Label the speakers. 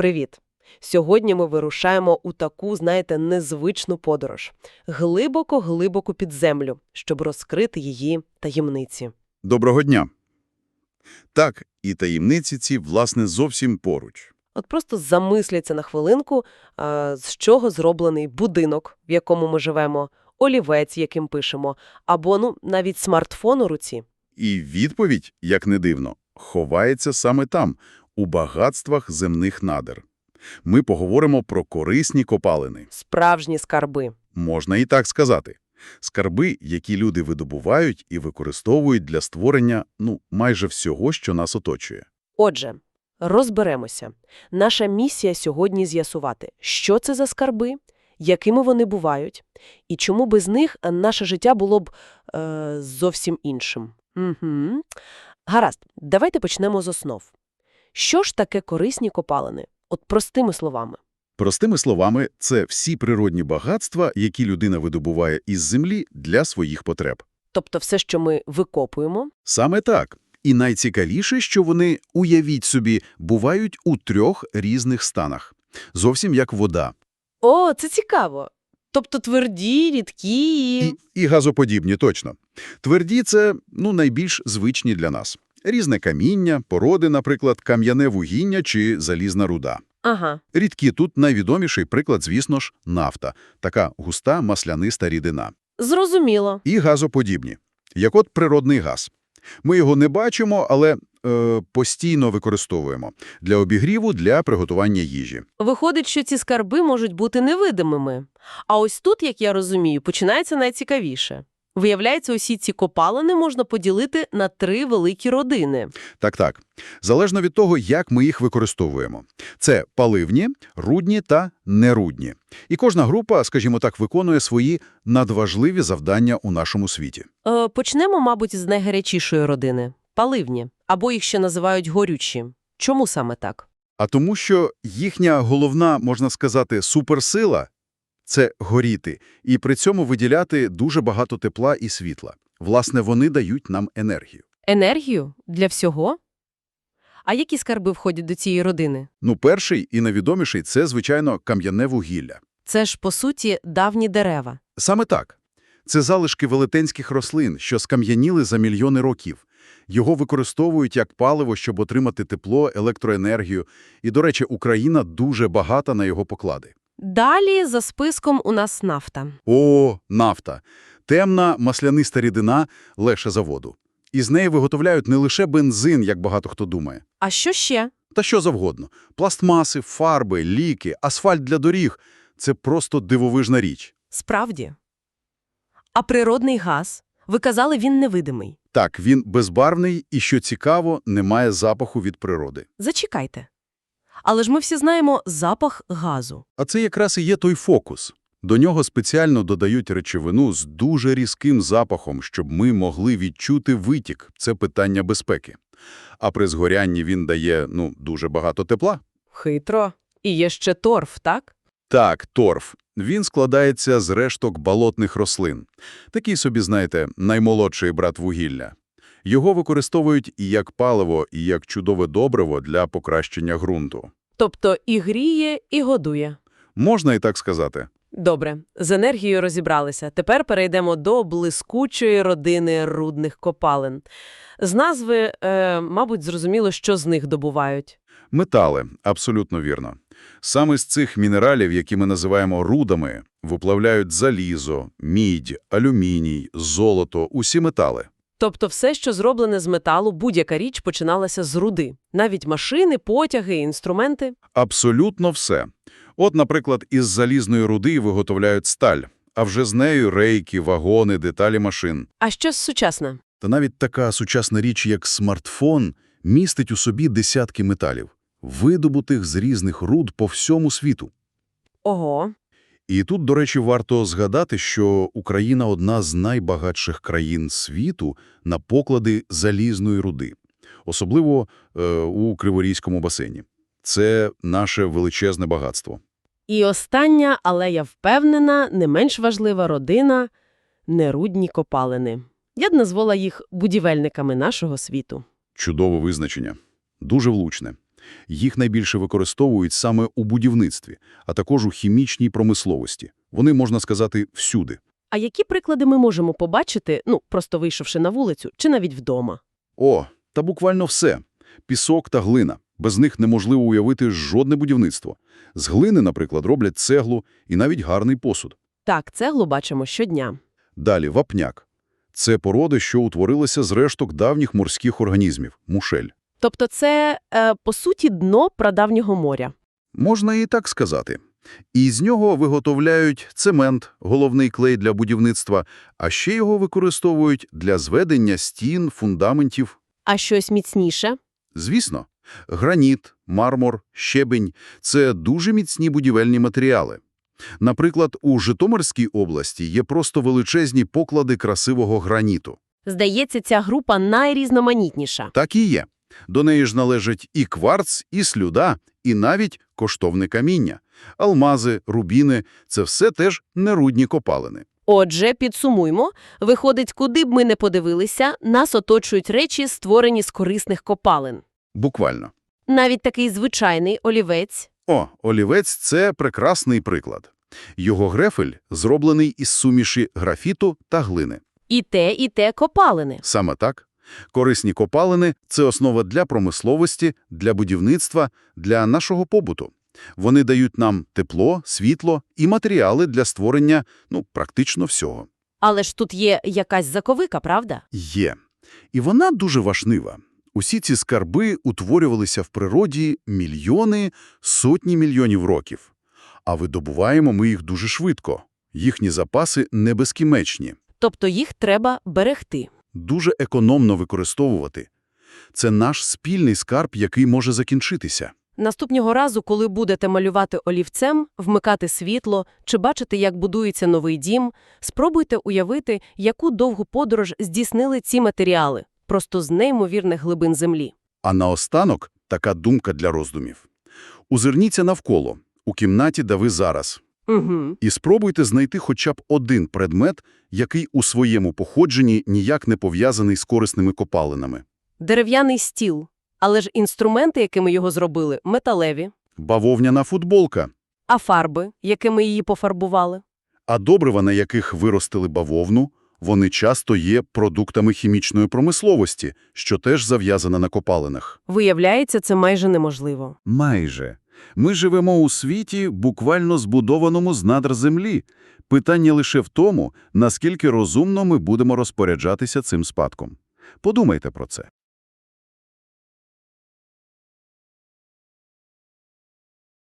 Speaker 1: Привіт! Сьогодні ми вирушаємо у таку, знаєте, незвичну подорож. Глибоко-глибоко під землю, щоб розкрити її таємниці.
Speaker 2: Доброго дня. Так, і таємниці ці, власне, зовсім поруч.
Speaker 1: От просто замисляться на хвилинку, з чого зроблений будинок, в якому ми живемо, олівець, яким пишемо, або, ну, навіть смартфон у руці.
Speaker 2: І відповідь, як не дивно, ховається саме там, у багатствах земних надр. Ми поговоримо про корисні копалини.
Speaker 1: Справжні скарби.
Speaker 2: Можна і так сказати. Скарби, які люди видобувають і використовують для створення, ну, майже всього, що нас оточує.
Speaker 1: Отже, розберемося. Наша місія сьогодні з'ясувати, що це за скарби, якими вони бувають, і чому без них наше життя було б е, зовсім іншим. Угу. Гаразд, давайте почнемо з основ. Що ж таке корисні копалини? От простими словами.
Speaker 2: Простими словами, це всі природні багатства, які людина видобуває із землі для своїх потреб.
Speaker 1: Тобто все, що ми викопуємо,
Speaker 2: Саме так. І найцікавіше, що вони, уявіть собі, бувають у трьох різних станах. Зовсім як вода.
Speaker 1: О, це цікаво. Тобто тверді, рідкі і...
Speaker 2: І, і газоподібні, точно. Тверді – це, ну, найбільш звичні для нас. Різне каміння, породи, наприклад, кам'яне вугіння чи залізна руда.
Speaker 1: Ага.
Speaker 2: Рідкі тут найвідоміший приклад, звісно ж, нафта. Така густа масляниста рідина.
Speaker 1: Зрозуміло.
Speaker 2: І газоподібні, як от природний газ. Ми його не бачимо, але е, постійно використовуємо для обігріву, для приготування їжі.
Speaker 1: Виходить, що ці скарби можуть бути невидимими. А ось тут, як я розумію, починається найцікавіше. Виявляється, усі ці копалини можна поділити на три великі родини.
Speaker 2: Так-так. Залежно від того, як ми їх використовуємо. Це паливні, рудні та нерудні. І кожна група, скажімо так, виконує свої надважливі завдання у нашому світі.
Speaker 1: Е, почнемо, мабуть, з найгарячішої родини – паливні, або їх ще називають горючі. Чому саме так?
Speaker 2: А тому, що їхня головна, можна сказати, суперсила – це горіти, і при цьому виділяти дуже багато тепла і світла. Власне, вони дають нам енергію.
Speaker 1: Енергію? Для всього? А які скарби входять до цієї родини?
Speaker 2: Ну, перший і найвідоміший – це, звичайно, кам'яне вугілля.
Speaker 1: Це ж, по суті, давні дерева.
Speaker 2: Саме так. Це залишки велетенських рослин, що скам'яніли за мільйони років. Його використовують як паливо, щоб отримати тепло, електроенергію. І, до речі, Україна дуже багата на його поклади.
Speaker 1: Далі за списком у нас нафта.
Speaker 2: О, нафта. Темна, масляниста рідина легше за воду. Із неї виготовляють не лише бензин, як багато хто думає.
Speaker 1: А що ще?
Speaker 2: Та що завгодно. Пластмаси, фарби, ліки, асфальт для доріг – це просто дивовижна річ.
Speaker 1: Справді. А природний газ? Ви казали, він невидимий.
Speaker 2: Так, він безбарвний і, що цікаво, не має запаху від природи.
Speaker 1: Зачекайте. Але ж ми всі знаємо запах газу.
Speaker 2: А це якраз і є той фокус. До нього спеціально додають речовину з дуже різким запахом, щоб ми могли відчути витік. Це питання безпеки. А при згорянні він дає, ну, дуже багато тепла.
Speaker 1: Хитро. І є ще торф, так?
Speaker 2: Так, торф. Він складається з решток болотних рослин. Такий собі, знаєте, наймолодший брат вугілля. Його використовують і як паливо, і як чудове добриво для покращення ґрунту.
Speaker 1: Тобто і гріє, і годує.
Speaker 2: Можна і так сказати.
Speaker 1: Добре, з енергією розібралися. Тепер перейдемо до блискучої родини рудних копалин. З назви, е, мабуть, зрозуміло, що з них добувають.
Speaker 2: Метали, абсолютно вірно. Саме з цих мінералів, які ми називаємо рудами, виплавляють залізо, мідь, алюміній, золото, усі метали.
Speaker 1: Тобто все, що зроблене з металу, будь-яка річ починалася з руди. Навіть машини, потяги, інструменти.
Speaker 2: Абсолютно все. От, наприклад, із залізної руди виготовляють сталь, а вже з нею рейки, вагони, деталі машин.
Speaker 1: А що сучасне?
Speaker 2: Та навіть така сучасна річ, як смартфон, містить у собі десятки металів, видобутих з різних руд по всьому світу.
Speaker 1: Ого.
Speaker 2: І тут, до речі, варто згадати, що Україна – одна з найбагатших країн світу на поклади залізної руди, особливо е, у Криворізькому басейні. Це наше величезне багатство.
Speaker 1: І остання, але я впевнена, не менш важлива родина – нерудні копалини. Я б назвала їх будівельниками нашого світу.
Speaker 2: Чудове визначення. Дуже влучне. Їх найбільше використовують саме у будівництві, а також у хімічній промисловості. Вони, можна сказати, всюди.
Speaker 1: А які приклади ми можемо побачити, ну, просто вийшовши на вулицю, чи навіть вдома?
Speaker 2: О, та буквально все. Пісок та глина. Без них неможливо уявити жодне будівництво. З глини, наприклад, роблять цеглу і навіть гарний посуд.
Speaker 1: Так, цеглу бачимо щодня.
Speaker 2: Далі вапняк. Це породи, що утворилися з решток давніх морських організмів – мушель.
Speaker 1: Тобто це, е, по суті, дно прадавнього моря.
Speaker 2: Можна і так сказати. І з нього виготовляють цемент, головний клей для будівництва, а ще його використовують для зведення стін, фундаментів.
Speaker 1: А щось міцніше?
Speaker 2: Звісно, граніт, мармур, щебень – це дуже міцні будівельні матеріали. Наприклад, у Житомирській області є просто величезні поклади красивого граніту.
Speaker 1: Здається, ця група найрізноманітніша.
Speaker 2: Так і є. До неї ж належать і кварц, і слюда, і навіть коштовне каміння. Алмази, рубіни – це все теж нерудні копалини.
Speaker 1: Отже, підсумуймо. Виходить, куди б ми не подивилися, нас оточують речі, створені з корисних копалин.
Speaker 2: Буквально.
Speaker 1: Навіть такий звичайний олівець.
Speaker 2: О, олівець – це прекрасний приклад. Його грефель зроблений із суміші графіту та глини.
Speaker 1: І те, і те копалини.
Speaker 2: Саме так. Корисні копалини – це основа для промисловості, для будівництва, для нашого побуту. Вони дають нам тепло, світло і матеріали для створення, ну, практично всього.
Speaker 1: Але ж тут є якась заковика, правда?
Speaker 2: Є. І вона дуже важлива. Усі ці скарби утворювалися в природі мільйони, сотні мільйонів років. А видобуваємо ми їх дуже швидко. Їхні запаси не безкінечні.
Speaker 1: Тобто їх треба берегти.
Speaker 2: Дуже економно використовувати. Це наш спільний скарб, який може закінчитися.
Speaker 1: Наступного разу, коли будете малювати олівцем, вмикати світло чи бачити, як будується новий дім, спробуйте уявити, яку довгу подорож здійснили ці матеріали, просто з неймовірних глибин землі.
Speaker 2: А наостанок така думка для роздумів. Узирніться навколо, у кімнаті, де ви зараз,
Speaker 1: Угу.
Speaker 2: і спробуйте знайти хоча б один предмет, який у своєму походженні ніяк не пов'язаний з корисними копалинами.
Speaker 1: Дерев'яний стіл. Але ж інструменти, якими його зробили, металеві.
Speaker 2: Бавовняна футболка,
Speaker 1: А фарби, якими її пофарбували?
Speaker 2: а добрива, на яких виростили бавовну, вони часто є продуктами хімічної промисловості, що теж зав'язана на копалинах.
Speaker 1: Виявляється, це майже неможливо.
Speaker 2: Майже. Ми живемо у світі, буквально збудованому з надр землі. Питання лише в тому, наскільки розумно ми будемо розпоряджатися цим спадком. Подумайте про це.